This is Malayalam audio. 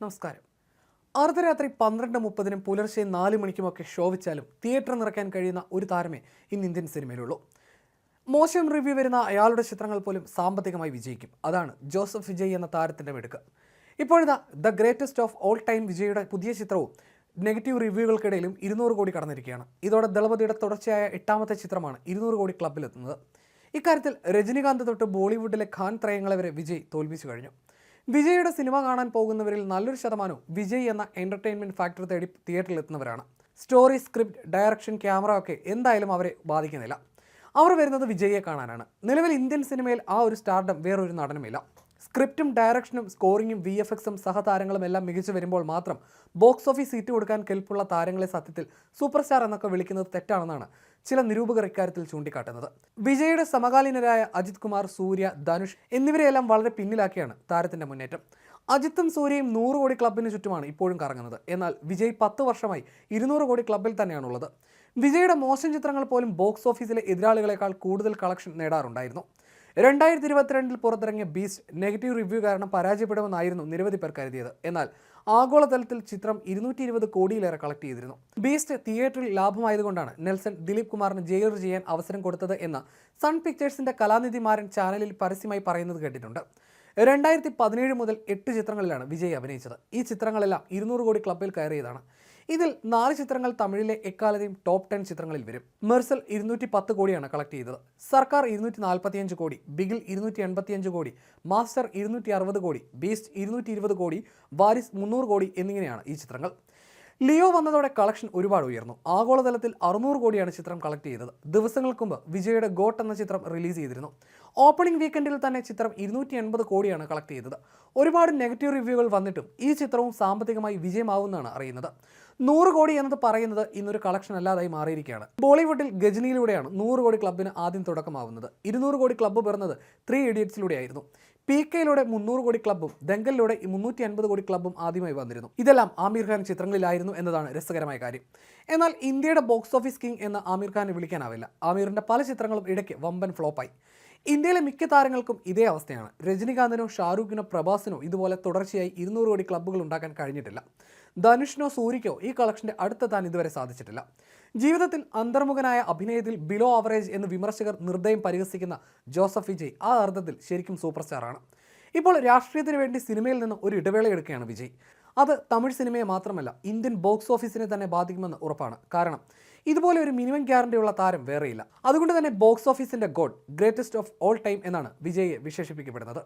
നമസ്കാരം. അർദ്ധരാത്രി പന്ത്രണ്ട് മുപ്പതിനും പുലർച്ചെ നാല് മണിക്കുമൊക്കെ ശോഭിച്ചാലും തിയേറ്റർ നിറയ്ക്കാൻ കഴിയുന്ന ഒരു താരമേ ഇന്ന് ഇന്ത്യൻ സിനിമയിലുള്ളൂ. മോശം റിവ്യൂ വരുന്ന അയാളുടെ ചിത്രങ്ങൾ പോലും സാമ്പത്തികമായി വിജയിക്കും. അതാണ് ജോസഫ് വിജയ് എന്ന താരത്തിന്റെ മിടുക്ക്. ഇപ്പോഴിതാ the greatest of all time വിജയുടെ പുതിയ ചിത്രവും നെഗറ്റീവ് റിവ്യൂകൾക്കിടയിലും ഇരുന്നൂറ് കോടി കടന്നിരിക്കുകയാണ്. ഇതോടെ ദളപതിയുടെ തുടർച്ചയായ എട്ടാമത്തെ ചിത്രമാണ് ഇരുന്നൂറ് കോടി ക്ലബിലെത്തുന്നത് ഇക്കാര്യത്തിൽ രജനികാന്ത് തൊട്ട് ബോളിവുഡിലെ ഖാൻ ത്രയങ്ങളെ വരെ വിജയ് തോൽപ്പിച്ചു കഴിഞ്ഞു. വിജയുടെ സിനിമ കാണാൻ പോകുന്നവരിൽ നല്ലൊരു ശതമാനവും വിജയ് എന്ന എന്റർടൈൻമെന്റ് ഫാക്ടർ തേടി തിയേറ്ററിൽ എത്തുന്നവരാണ് സ്റ്റോറി സ്ക്രിപ്റ്റ് ഡയറക്ഷൻ ക്യാമറ ഒക്കെ എന്തായാലും അവരെ ബാധിക്കുന്നില്ല. അവർ വരുന്നത് വിജയെ കാണാനാണ്. നിലവിൽ ഇന്ത്യൻ സിനിമയിൽ ആ ഒരു സ്റ്റാർഡം വേറൊരു നടനുമില്ല. സ്ക്രിപ്റ്റും ഡയറക്ഷനും സ്കോറിങ്ങും വി എഫ് എക്സും സഹതാരങ്ങളും എല്ലാം മികച്ചു വരുമ്പോൾ മാത്രം ബോക്സ് ഓഫീസ് സീറ്റ് കൊടുക്കാൻ കെൽപ്പുള്ള താരങ്ങളെ സത്യത്തിൽ സൂപ്പർ സ്റ്റാർ എന്നൊക്കെ വിളിക്കുന്നത് തെറ്റാണെന്നാണ് ചില നിരൂപകർ ഇക്കാര്യത്തിൽ ചൂണ്ടിക്കാട്ടുന്നത്. വിജയുടെ സമകാലീനരായ അജിത് കുമാർ സൂര്യ ധനുഷ് എന്നിവരെയെല്ലാം വളരെ പിന്നിലാക്കിയാണ് താരത്തിന്റെ മുന്നേറ്റം. അജിത്തും സൂര്യയും നൂറ് കോടി ക്ലബിന് ചുറ്റുമാണ് ഇപ്പോഴും കറങ്ങുന്നത്. എന്നാൽ വിജയ് പത്ത് വർഷമായി ഇരുന്നൂറ് കോടി ക്ലബിൽ തന്നെയാണുള്ളത്. വിജയുടെ മോശം ചിത്രങ്ങൾ പോലും ബോക്സ് ഓഫീസിലെ എതിരാളികളെക്കാൾ കൂടുതൽ കളക്ഷൻ നേടാറുണ്ടായിരുന്നു. രണ്ടായിരത്തി ഇരുപത്തിരണ്ടിൽ പുറത്തിറങ്ങിയ ബീസ്റ്റ് നെഗറ്റീവ് റിവ്യൂ കാരണം പരാജയപ്പെടുമെന്നായിരുന്നു നിരവധി പേർ കരുതിയത്. എന്നാൽ ആഗോളതലത്തിൽ ചിത്രം ഇരുന്നൂറ്റി ഇരുപത് കോടിയിലേറെ കളക്ട് ചെയ്തിരുന്നു. ബീസ്റ്റ് തിയേറ്ററിൽ ലാഭമായതുകൊണ്ടാണ് നെൽസൺ ദിലീപ് കുമാറിന് ജയിലർ ചെയ്യാൻ അവസരം കൊടുത്തത് എന്ന് സൺ പിക്ചേഴ്സിന്റെ കലാനിധിമാരൻ ചാനലിൽ പരസ്യമായി പറയുന്നത് കേട്ടിട്ടുണ്ട്. രണ്ടായിരത്തി പതിനേഴ് മുതൽ എട്ട് ചിത്രങ്ങളിലാണ് വിജയ് അഭിനയിച്ചത്. ഈ ചിത്രങ്ങളെല്ലാം ഇരുന്നൂറ് കോടി ക്ലബിൽ കയറിയതാണ്. ഇതിൽ നാല് ചിത്രങ്ങൾ തമിഴിലെ എക്കാലത്തെയും ടോപ്പ് ടെൻ ചിത്രങ്ങളിൽ വരും. മെർസൽ ഇരുന്നൂറ്റി പത്ത് കോടിയാണ് കളക്ട് ചെയ്തത്. സർക്കാർ ഇരുന്നൂറ്റി നാൽപ്പത്തിയഞ്ച് കോടി ബിഗിൽ ഇരുന്നൂറ്റി എൺപത്തിയഞ്ച് കോടി മാസ്റ്റർ ഇരുന്നൂറ്റി അറുപത് കോടി ബീസ്റ്റ് ഇരുന്നൂറ്റി ഇരുപത് കോടി വാരിസ് മുന്നൂറ് കോടി എന്നിങ്ങനെയാണ് ഈ ചിത്രങ്ങൾ. ലിയോ വന്നതോടെ കളക്ഷൻ ഒരുപാട് ഉയർന്നു. ആഗോളതലത്തിൽ അറുന്നൂറ് കോടിയാണ് ചിത്രം കളക്ട് ചെയ്തത്. ദിവസങ്ങൾക്ക് മുമ്പ് വിജയുടെ ഗോട്ട് എന്ന ചിത്രം റിലീസ് ചെയ്തിരുന്നു. ഓപ്പണിംഗ് വീക്കെൻഡിൽ തന്നെ ചിത്രം ഇരുന്നൂറ്റി എൺപത് കോടിയാണ് കളക്ട് ചെയ്തത്. ഒരുപാട് നെഗറ്റീവ് റിവ്യൂകൾ വന്നിട്ടും ഈ ചിത്രവും സാമ്പത്തികമായി വിജയമാവുമെന്നാണ് അറിയുന്നത്. നൂറ് കോടി എന്നത് പറയുന്നത് ഇന്നൊരു കളക്ഷൻ അല്ലാതായി മാറിയിരിക്കുകയാണ്. ബോളിവുഡിൽ ഗജനിയിലൂടെയാണ് നൂറ് കോടി ക്ലബിന് ആദ്യം തുടക്കമാവുന്നത്. ഇരുന്നൂറ് കോടി ക്ലബ്ബ് പിറന്നത് ത്രീ ഇഡിയറ്റ്സിലൂടെയായിരുന്നു പി കെയിലൂടെ മുന്നൂറ് കോടി ക്ലബ്ബും ദംഗലിലൂടെ മുന്നൂറ്റി അൻപത് കോടി ക്ലബ്ബും ആദ്യമായി വന്നിരുന്നു. ഇതെല്ലാം ആമീർ ഖാൻ ചിത്രങ്ങളിലായിരുന്നു എന്നതാണ് രസകരമായ കാര്യം. എന്നാൽ ഇന്ത്യയുടെ ബോക്സ് ഓഫീസ് കിങ് എന്ന് ആമീർ ഖാനെ വിളിക്കാനാവില്ല. ആമീറിന്റെ പല ചിത്രങ്ങളും ഇടയ്ക്ക് വമ്പൻ ഫ്ലോപ്പായി. ഇന്ത്യയിലെ മിക്ക താരങ്ങൾക്കും ഇതേ അവസ്ഥയാണ്. രജനികാന്തിനോ ഷാരൂഖിനോ പ്രഭാസിനോ ഇതുപോലെ തുടർച്ചയായി ഇരുന്നൂറ് കോടി ക്ലബ്ബുകൾ ഉണ്ടാക്കാൻ കഴിഞ്ഞിട്ടില്ല. ധനുഷിനോ സൂര്യക്കോ ഈ കളക്ഷന്റെ അടുത്തെത്താൻ ഇതുവരെ സാധിച്ചിട്ടില്ല. ജീവിതത്തിൽ അന്തർമുഖനായ അഭിനയത്തിൽ ബിലോ ആവറേജ് എന്ന് വിമർശകർ നിർദ്ദയം പരിഹസിക്കുന്ന ജോസഫ് വിജയ് ആ അർത്ഥത്തിൽ ശരിക്കും സൂപ്പർ സ്റ്റാറാണ് ഇപ്പോൾ രാഷ്ട്രീയത്തിന് വേണ്ടി സിനിമയിൽ നിന്ന് ഒരു ഇടവേള എടുക്കുകയാണ് വിജയ്. അത് തമിഴ് സിനിമയെ മാത്രമല്ല ഇന്ത്യൻ ബോക്സ് ഓഫീസിനെ തന്നെ ബാധിക്കുമെന്ന് ഉറപ്പാണ്. കാരണം ഇതുപോലെ ഒരു മിനിമം ഗ്യാരണ്ടിയുള്ള താരം വേറെയില്ല. അതുകൊണ്ട് തന്നെ ബോക്സ് ഓഫീസിന്റെ god greatest of all time എന്നാണ് വിജയെ വിശേഷിപ്പിക്കപ്പെടുന്നത്.